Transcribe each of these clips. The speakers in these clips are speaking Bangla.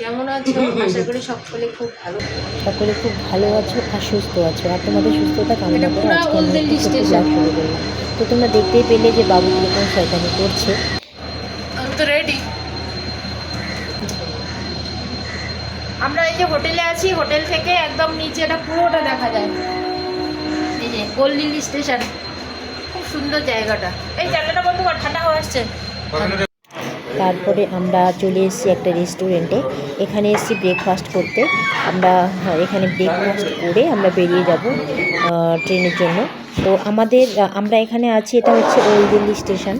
কেমন আছো? আশা করি সকলে খুব ভালো সকলে খুব ভালো আছো আর সুস্থ আছো। আর তোমাদের সুস্থতা কামনা করে আজকে। শুরু করলাম। তো তোমরা দেখতেই পেলে যে বাবু কীরকম শয়তানি করছে। আমি তো রেডি আমরা এই যে হোটেলে আছি হোটেল থেকে একদম নিচেটা পুরোটা দেখা যায়। এই যে ওল্ড স্টেশন খুব সুন্দর জায়গাটা। এই জায়গাটা বন্ধ ঠান্ডা হয়ে আসছে। তারপরে আমরা চলে এসেছি একটা রেস্টুরেন্টে। এখানে এসেছি ব্রেকফাস্ট করতে। আমরা হ্যাঁ, এখানে ব্রেকফাস্ট করে আমরা বেরিয়ে যাব ট্রেনের জন্য। তো আমাদের আমরা এখানে আছি এটা হচ্ছে ওল্ড দিল্লি স্টেশন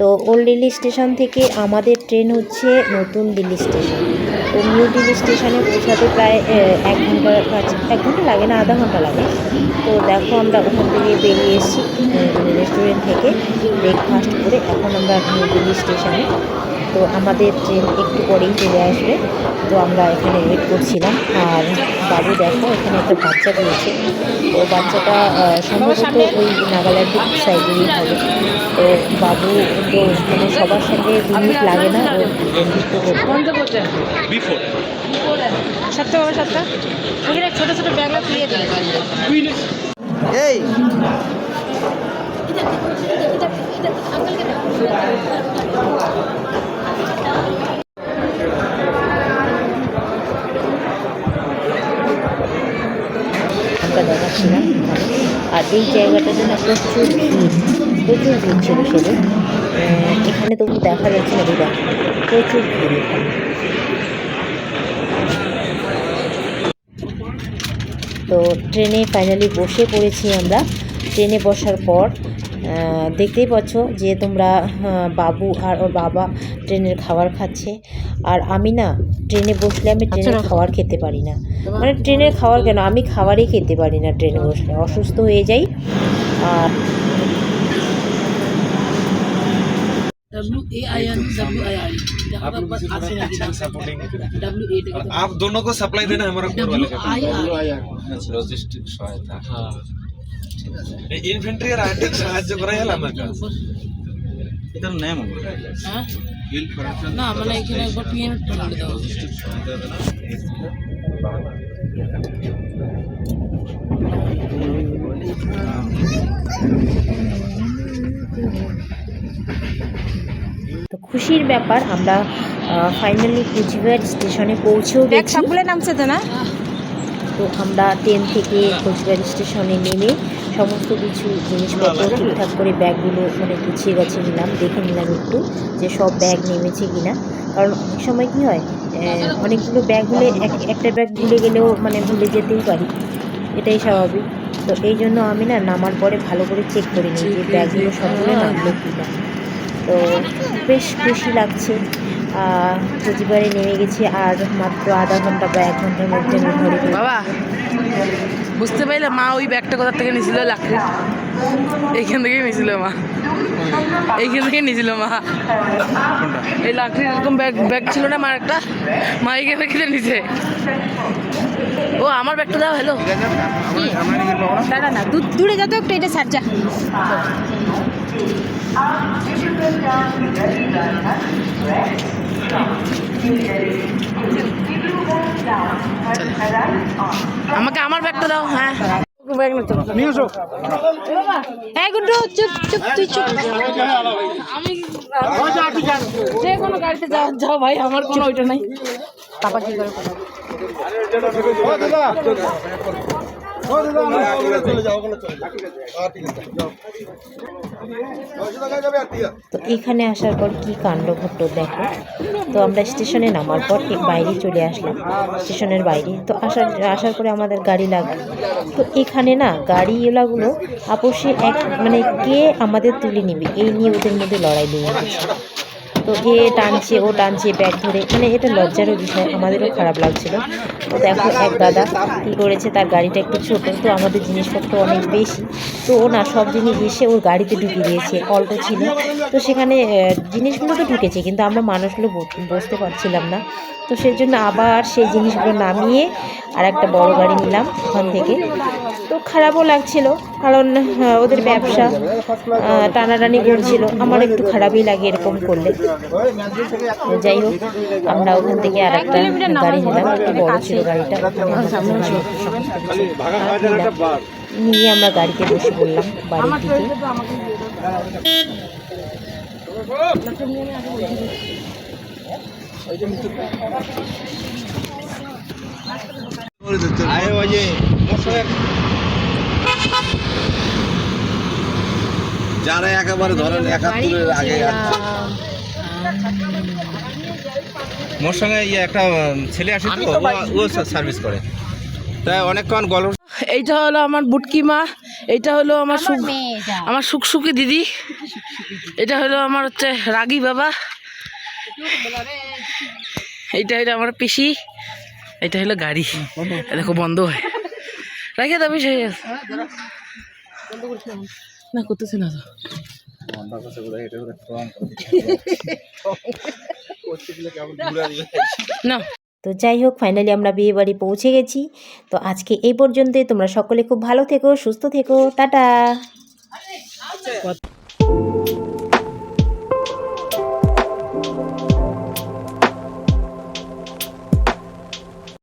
তো ওল্ড দিল্লি স্টেশন থেকে আমাদের ট্রেন হচ্ছে নতুন দিল্লি স্টেশন। তো নিউ দিল্লি স্টেশনে পৌঁছাতে প্রায় এক ঘণ্টার কাছে এক ঘণ্টা লাগে না আধা ঘণ্টা লাগে। তো দেখো আমরা ওখান থেকে বেরিয়ে এসেছি রেস্টুরেন্ট থেকে ব্রেকফাস্ট করে। এখন আমরা নিউ দিল্লি স্টেশনে তো আমাদের ট্রেন একটু পরেই চলে আসবে তো আমরা এখানে ওয়েট করছিলাম আর বাবু দেখো এখানে একটা বাচ্চা রয়েছে তো বাচ্চাটা সম্ভবত ওই নাগাল্যান্ডের সাইডেরই হবে তো বাবু তো মানে সবার সঙ্গে দু মিনিট লাগে না ও বন্ধুত্ব করতে বন্ধ করতে সাতটা বাবা সাতটা ওখানে ছোটো ছোটো ব্যাগগুলো ফিরিয়ে দেবে এই আমরা দেখাচ্ছিলাম আর এই জায়গাটাতে না প্রচুর ভিড় প্রচুর ভিড় ছিল সেদিন এখানে তবু দেখা যাচ্ছে না, দিদা। প্রচুর ভিড় এখানে। তো ট্রেনে ফাইনালি বসে পড়েছি আমরা। ট্রেনে বসার পর দেখতেই পাচ্ছ যে তোমরা আহ, বাবু আর ওর বাবা ট্রেনের খাবার খাচ্ছে আর আমি না ট্রেনে বসলে আমি ট্রেনের খাবার খেতে পারি না মানে ট্রেনের খাবার কেন আমি খাবারই খেতে পারি না ট্রেনে বসলে অসুস্থ হয়ে যাই আর W A I N W I I W A आप दोनों को सप्लाई देना है हमारा कोर वाले का এই ইনফেন্ট্রি আর আর্টিক সাহায্য করাই হলো আমার কাজ। এটা নেম হ্যাঁ? না মানে এখানে একবার পিএম বলে দাও। তো খুশির ব্যাপার আমরা ফাইনালি কুচবিহার স্টেশনে পৌঁছেও গেছি। নামছে তো না? তো আমরা ট্রেন থেকে কোচবিহার স্টেশনে নেমে সমস্ত কিছু জিনিসপত্র ঠিকঠাক করে ব্যাগগুলো মানে গুছিয়ে গেছে নিলাম, দেখে নিলাম একটু যে সব ব্যাগ নেমেছে কিনা। কারণ অনেক সময় কী হয় অনেকগুলো ব্যাগ হলে এক- একটা ব্যাগ ভুলে গেলেও মানে ভুলে যেতেই পারি। এটাই স্বাভাবিক। তো এই জন্য আমি না নামার পরে ভালো করে চেক করে নিই যে ব্যাগগুলো সবগুলো নামলো কি না তো বেশ খুশি লাগছে। কোচবিহারে নেমে গেছি আর মাত্র আধা ঘণ্টা বা এক ঘণ্টার মধ্যে আমি ঘরে বাবা বুঝতে পারলে মা ওই ব্যাগটা কোথা থেকে নিয়েছিল লাকড়ি? এইখান থেকেই নিয়েছিল মা। এইখান থেকে নিয়েছিল মা। এই লাকড়ির এরকম ব্যাগ ব্যাগ ছিল না মার একটা? মা এইখান থেকে নিছে ও আমার ব্যাগটা দাও হ্যালো দাঁড়া না দূ- দূরে যত একটু এটা ছাড় যা। আমাকে আমার ব্যাগটা দাও হ্যাঁ। ব্যাগ না তো এই গুড্ডু চুপ চুপ তুই চুপ। আমি যে কোনো গাড়িতে যাও যাও ভাই আমার কোনো ওইটা নাই। পাপা কি করে তো এখানে আসার পর কি কাণ্ড ঘটলো দেখো। তো আমরা স্টেশনে নামার পর ঠিক বাইরে চলে আসলাম স্টেশনের বাইরে। তো আসার আসার পরে আমাদের গাড়ি লাগল। তো এখানে না গাড়ি গাড়িওয়ালাগুলো আপোষে এক মানে কে আমাদের তুলে নিবে? এই নিয়ে ওদের মধ্যে লড়াই লেগে গেছে। তো এ টানছে, ও টানছে ব্যাগ ধরে। মানে এটা লজ্জারও বিষয়, আমাদেরও খারাপ লাগছিল। তো দেখো, এক দাদা কী করেছে, তার গাড়িটা একটু ছোট, তো আমাদের জিনিসপত্র অনেক বেশি। তো ও না, সব জিনিস এসে ওর গাড়িতে ঢুকিয়ে দিয়েছে, অল্প ছিল। তো সেখানে জিনিসগুলো তো ঢুকেছে, কিন্তু আমরা মানুষগুলো বসতে পারছিলাম না। তো সেই জন্য আবার সেই জিনিসগুলো নামিয়ে আর একটা বড় গাড়ি নিলাম ওখান থেকে। তো খারাপও লাগছিল, কারণ ওদের ব্যবসা টানাটানি করছিল। আমার একটু খারাপই লাগে এরকম করলে। যাই হোক, আমরা ওখান থেকে আর একটা গাড়ি নিলাম, একটু বড় ছিল গাড়িটা। নিয়ে আমরা গাড়িতে বসে পড়লাম বাড়ির দিকে। যারা একেবারে ধরেন একাত্তরের আগে মোর সঙ্গে ইয়ে একটা ছেলে আসে তো ও- সার্ভিস করে। তাই অনেকক্ষণ গল্প এইটা হলো আমার বুটকি মা এইটা হলো আমার সুখ আমার সুকসুকি দিদি। এটা হলো আমার হচ্ছে রাগী বাবা। এইটা হলো আমার পিসি এটা হলো গাড়ি। এ দেখো বন্ধ হয়। রাখে দাবি সেই না, করতেছি না তো। না। তো যাই হোক ফাইনালি আমরা বিয়ে বাড়ি পৌঁছে গেছি। তো আজকে এই পর্যন্তই। তোমরা সকলে খুব ভালো থেকো, সুস্থ থেকো। টাটা।